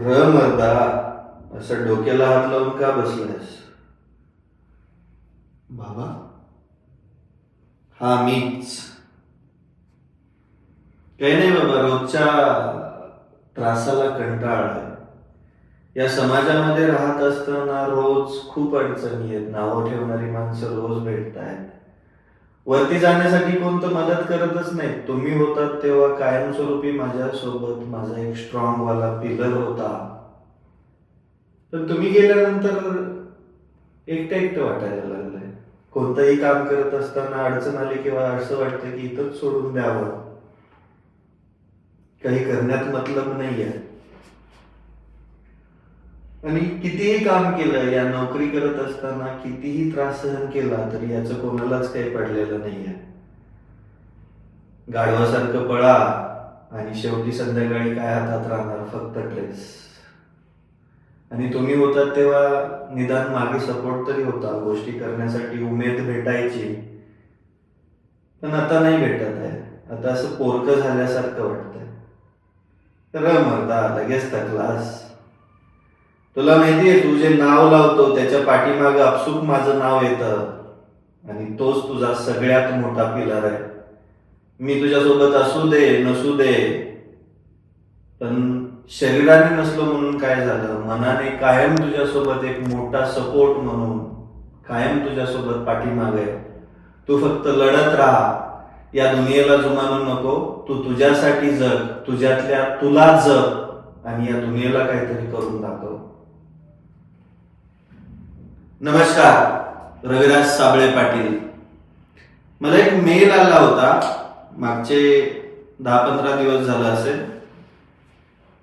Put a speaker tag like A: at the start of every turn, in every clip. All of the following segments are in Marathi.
A: र मर्दा असं डोक्याला हात लावून का बसलायस? बाबा? हा मीच. काही नाही बाबा रोजच्या त्रासाला कंटाळा. या समाजामध्ये राहत असताना रोज खूप अडचणी आहेत. नावं ठेवणारी माणसं रोज भेटत आहेत वरती जाण्यासाठी कोणतं मदत करतच नाही. तुम्ही होतात तेव्हा कायमस्वरूपी माझ्या सोबत माझा एक स्ट्रॉंग वाला पिलर होता. पण तुम्ही गेल्यानंतर एकटं एकटं वाटायला लागलंय. कोणतंही काम करत असताना अडचण आली किंवा असं वाटतं की इथंच सोडून द्यावं. काही करण्यात मतलब नाहीये. आणि कितीही काम केलं या नोकरी करत असताना कितीही त्रास सहन केला तरी याचं कोणालाच काही पडलेलं नाहीये. गाढवासारखं पळा आणि शेवटी संध्याकाळी काय हातात राहणार? फक्त ड्रेस आणि तुम्ही होतात तेव्हा निदान मागे सपोर्ट तरी होता. गोष्टी करण्यासाठी उमेद भेटायची. पण आता नाही भेटत आहे. आता असं पोरकं झाल्यासारखं वाटतंय. र लगेच थकलास तुला माहितीये तू जे नाव लावतो त्याच्या पाठीमागे अपसूक माझं नाव येतं. आणि तोच तुझा सगळ्यात मोठा पिलर आहे. मी तुझ्यासोबत असू दे नसू दे पण शरीराने नसलो म्हणून काय झालं? मनाने कायम तुझ्यासोबत एक मोठा सपोर्ट म्हणून कायम तुझ्यासोबत पाठीमागे आहे. तू फक्त लढत राहा. या दुनियेला जुमानू नको. तू तुझ्यासाठी जग तुझ्यातल्या तुला जग आणि या दुनियेला काहीतरी करून दाखव. नमस्कार रविराज साबळे पाटील. मला एक मेल आला होता. मागचे दहा पंधरा दिवस झाला असेल.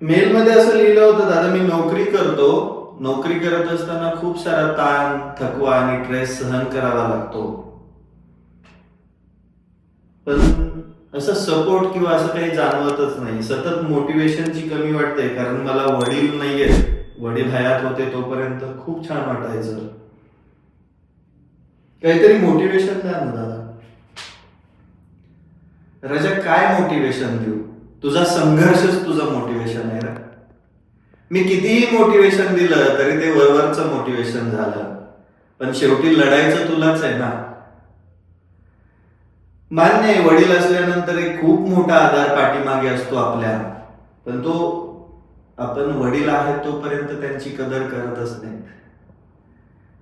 A: मेलमध्ये असं लिहिलं होतं दादा मी नोकरी करतो. नोकरी करत असताना खूप सारा ताण थकवा आणि ट्रेस सहन करावा लागतो. पण असं सपोर्ट किंवा असं काही जाणवतच नाही. सतत मोटिवेशनची कमी वाटते कारण मला वडील नाहीये वडील हयात होते तोपर्यंत खूप छान वाटायचं. काहीतरी मोटिवेशन द्या ना दादा. राजा काय मोटिवेशन देऊ? तुझा संघर्षच तुझं मोटिवेशन आहे ना. मी कितीही मोटिवेशन दिलं तरी ते वरवरचं मोटिवेशन झालं. पण शेवटी लढायचं तुलाच आहे ना. मान्य आहे वडील असल्यानंतर एक खूप मोठा आधार पाठीमागे असतो आपल्या. पण तो आपण वडील आहेत तोपर्यंत त्यांची कदर करतच नाही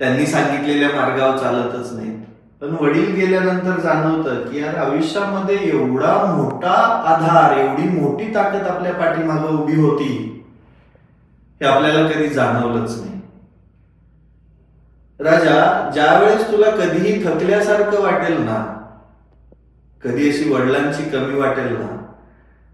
A: त्यांनी सांगितलेल्या मार्गावर चालतच नाहीत. पण वडील गेल्यानंतर जाणवतं की यार आयुष्यामध्ये एवढा मोठा आधार एवढी मोठी ताकद आपल्या पाठीमागे उभी होती हे आपल्याला कधी जाणवलंच नाही. राजा ज्यावेळेस तुला कधीही थकल्यासारखं वाटेल ना कधी अशी वडिलांची कमी वाटेल ना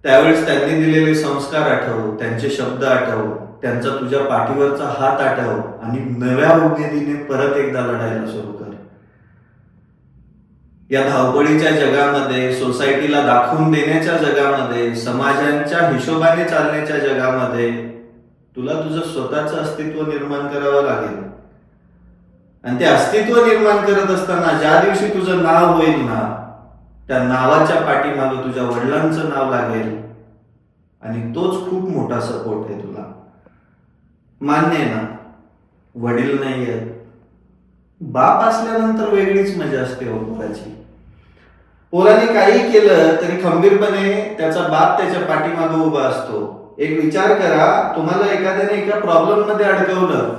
A: त्यावेळेस त्यांनी दिलेले संस्कार आठव त्यांचे शब्द आठव त्यांचा तुझ्या पाठीवरचा हात आठव आणि नव्या उमेदीने परत एकदा लढायला सुरू कर. या धावपळीच्या जगामध्ये सोसायटीला दाखवून देण्याच्या जगामध्ये समाजांच्या हिशोबाने चालण्याच्या जगामध्ये तुला तुझं स्वतःचं अस्तित्व निर्माण करावं लागेल. आणि ते अस्तित्व निर्माण करत असताना ज्या दिवशी तुझं नाव होईल ना त्या नावाच्या पाठीमागे तुझ्या वडिलांचं नाव लागेल. आणि तोच खूप मोठा सपोर्ट आहे तुला. मान्य आहे ना? वडील नाही आहेत. बाप असल्यानंतर वेगळीच मजा असते हो पोराची. पोराने काही केलं तरी खंबीरपणे त्याचा बाप त्याच्या पाठीमागे उभा असतो. एक विचार करा तुम्हाला एखाद्याने एका प्रॉब्लेममध्ये अडकवलं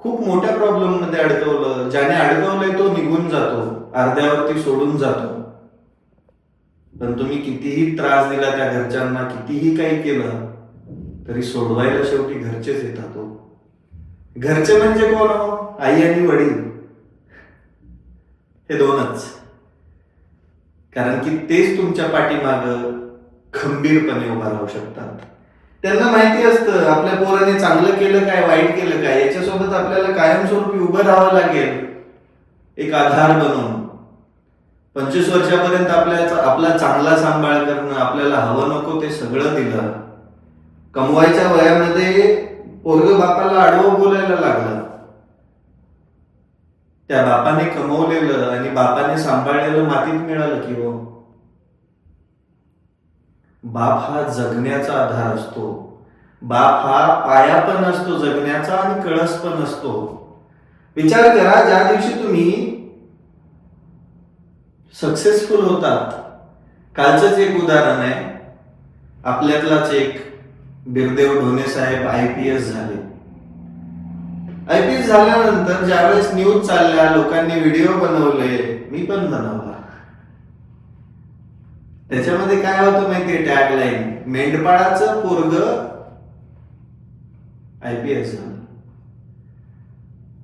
A: खूप मोठ्या प्रॉब्लेममध्ये अडकवलं ज्याने अडकवलंय तो निघून जातो अर्ध्यावरती सोडून जातो. पण तुम्ही कितीही त्रास दिला त्या घरच्यांना कितीही काही केलं तरी सोडवायला शेवटी घरचेच येतात हो. घरचे म्हणजे कोण हो? आई आणि वडील. हे दोनच. कारण की तेच तुमच्या पाठीमाग खंबीरपणे उभा राहू शकतात. त्यांना माहिती असतं आपल्या पोराने चांगलं केलं काय वाईट केलं काय? याच्यासोबत आपल्याला कायमस्वरूपी उभं राहावं लागेल. एक आधार बनवून पंचवीस वर्षापर्यंत आपल्याचा आपला चांगला सांभाळ करणं आपल्याला हवं नको ते सगळं दिलं. कमवायच्या वयामध्ये पोरग बापाला आडवं बोलायला लागलं. त्या बापाने कमवलेलं आणि बापाने सांभाळलेलं मातीत मिळालं की हो. बाप हा जगण्याचा आधार असतो. बाप हा पाया पण असतो जगण्याचा आणि कळस पण असतो. विचार करा ज्या दिवशी तुम्ही सक्सेसफुल होतात कालचंच एक उदाहरण आहे. आपल्यातलाच एक Birdev Dhone Saheb I P S झाले. आय पी एस झाल्यानंतर ज्यावेळेस न्यूज चालल्या लोकांनी व्हिडिओ बनवले मी पण बनवला. त्याच्यामध्ये काय होतं माहितीये टॅगलाईन मेंढपाळाचं पोरग आय पी एस झालं.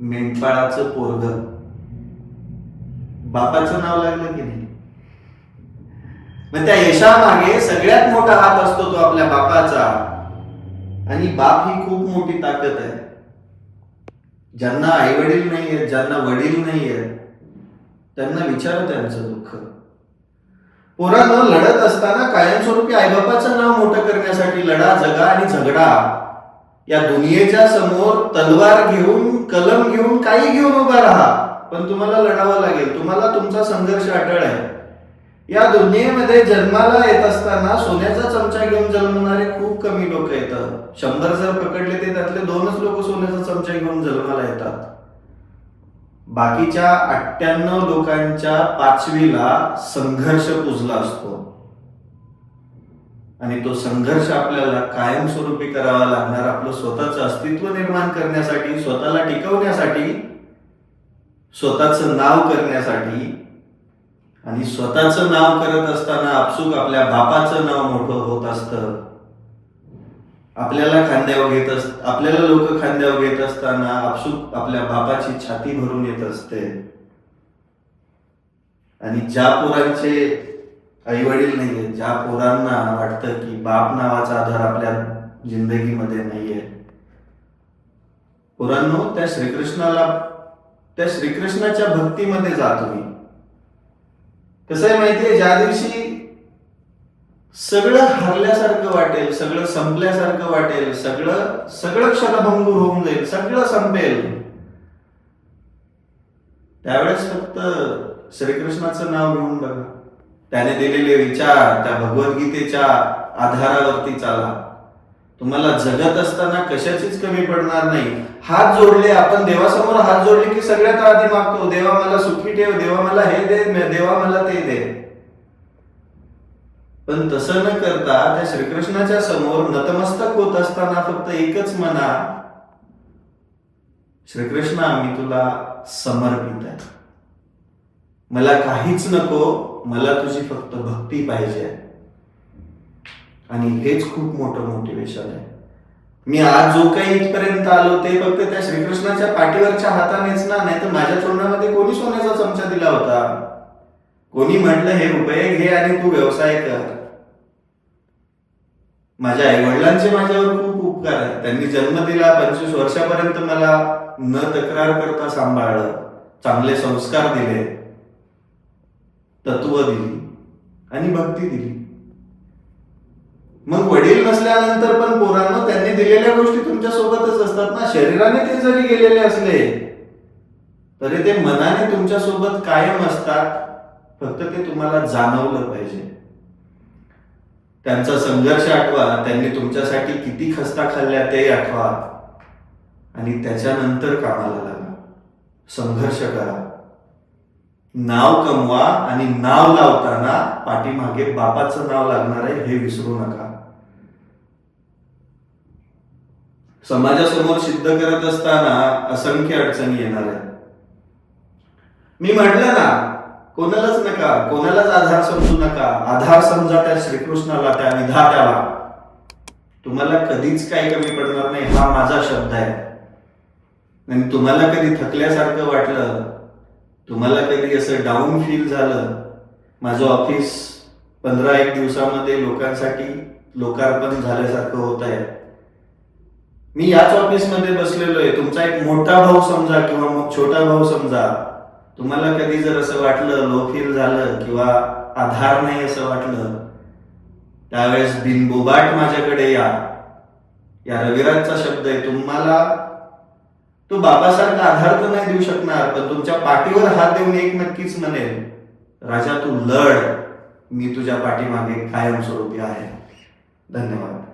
A: मेंढपाळाचं पोरग. बापाचं नाव लागलं की नाही? मग त्या यशामागे सगळ्यात मोठा हात असतो तो आपल्या बापाचा. आणि बाप ही खूप मोठी ताकद आहे. ज्यांना आई वडील नाही आहेत ज्यांना वडील नाही आहेत त्यांना विचारा त्यांचं दुःख. पोरानं लढत असताना कायमस्वरूपी आईबापाचं नाव मोठं करण्यासाठी लढा जगा आणि झगडा या दुनियेच्या समोर तलवार घेऊन कलम घेऊन काही घेऊन उभा राहा. पण तुम्हाला लढावं लागेल. तुम्हाला तुमचा संघर्ष अटळ आहे. या दुनियेमध्ये जन्माला येत असताना सोन्याचा चमचा घेऊन जन्मणारे खूप कमी लोक येतात. शंभर जर पकडले ते त्यातले दोनच लोक सोन्याचा चमचा घेऊन जन्माला येतात. बाकीच्या अठ्ठ्याण्णव लोकांच्या पाचवीला संघर्ष पुजला असतो. आणि तो संघर्ष आपल्याला कायमस्वरूपी करावा लागणार आपलं स्वतःचं अस्तित्व निर्माण करण्यासाठी स्वतःला टिकवण्यासाठी स्वतःचं नाव करण्यासाठी आणि स्वतःचं नाव करत असताना आपसुक आपल्या बापाचं नाव मोठं होत असतं. आपल्याला खांद्यावर घेत अस आपल्याला लोक खांद्यावर घेत असताना आपसुक आपल्या बापाची छाती भरून येत असते. आणि ज्या पोरांचे आई वडील नाहीये ज्या पोरांना वाटतं की बाप नावाचा आधार आपल्या जिंदगीमध्ये नाहीये. पोरांनो त्या श्रीकृष्णाला त्या श्रीकृष्णाच्या भक्तीमध्ये जा तुम्ही. कसं आहे माहितीये ज्या दिवशी सगळं हरल्यासारखं वाटेल सगळं संपल्यासारखं वाटेल सगळं सगळं क्षणभंगूर होऊन जाईल सगळं संपेल त्यावेळेस फक्त श्रीकृष्णाचं नाव घेऊन बघा. त्याने दिलेले विचार त्या भगवद्गीतेच्या आधारावरती चाला. तुम्हाला जगत असताना कशाचीच कमी पडणार नाही. हात जोडले आपण देवासमोर हात जोडले की सगळ्यात आधी मागतो देवा मला सुखी ठेव देवा मला हे दे देवा मला ते दे. पण तसं न करता त्या श्रीकृष्णाच्या समोर नतमस्तक होत असताना फक्त एकच म्हणा श्रीकृष्णा मी तुला समर्पित आहे. मला काहीच नको मला तुझी फक्त भक्ती पाहिजे आणि हेच खूप मोठं मोटिवेशन आहे. मी आज जो काही इथपर्यंत आलो ते फक्त त्या श्रीकृष्णाच्या पाठीवरच्या हातानेच ना नाही तर माझ्या तोंडामध्ये कोणी सोन्याचा चमचा दिला होता? कोणी म्हटलं हे रुपये घे आणि तू व्यवसाय कर. माझ्या आई वडिलांचे माझ्यावर खूप उपकार आहेत. त्यांनी जन्म दिला पंचवीस वर्षापर्यंत मला न तक्रार करता सांभाळलं चांगले संस्कार दिले तत्व दिली आणि भक्ती दिली. मग वडील नसल्यानंतर पण पोरांना त्यांनी दिलेल्या गोष्टी तुमच्या सोबतच असतात ना. शरीराने ते जरी गेलेले असले तरी ते मनाने तुमच्यासोबत कायम असतात. फक्त ते तुम्हाला जाणवलं पाहिजे. त्यांचा संघर्ष आठवा त्यांनी तुमच्यासाठी किती खस्ता खाल्ल्या ते आठवा. आणि त्याच्यानंतर कामाला लागा. संघर्ष करा. नाव कमवा आणि नाव लावताना पाठीमागे बापाचं नाव लागणार आहे हे विसरू नका. समाजासमोर सिद्ध करत असताना असंख्य अडचणी येणार आहे मी म्हटलं ना कोणालाच नका कोणालाच आधार समजू नका. आधार समजा त्या श्रीकृष्णाला त्या विधात्याला तुम्हाला कधीच काही कमी पडणार नाही हा माझा शब्द आहे. आणि तुम्हाला कधी थकल्यासारखं वाटलं तुम्हाला कधी असं डाऊन फील झालं माझं ऑफिस पंधरा एक दिवसामध्ये लोकांसाठी लोकार्पण झाल्यासारखं होत आहे मी याच ऑफिसमध्ये बसलेलो आहे. तुमचा एक मोठा भाऊ समजा किंवा मग छोटा भाऊ समजा तुम्हाला कधी जर असं वाटलं लो फील झालं किंवा आधार नाही असं वाटलं त्यावेळेस बिनबोबाट माझ्याकडे या. या रविराजचा शब्द आहे तुम्हाला तो बाबासारखा आधार तर नाही देऊ शकणार पण तुमच्या पाठीवर हात देऊन एक नक्कीच म्हणेल राजा तू लढ. मी तुझ्या पाठीमागे कायमस्वरूपी आहे. धन्यवाद.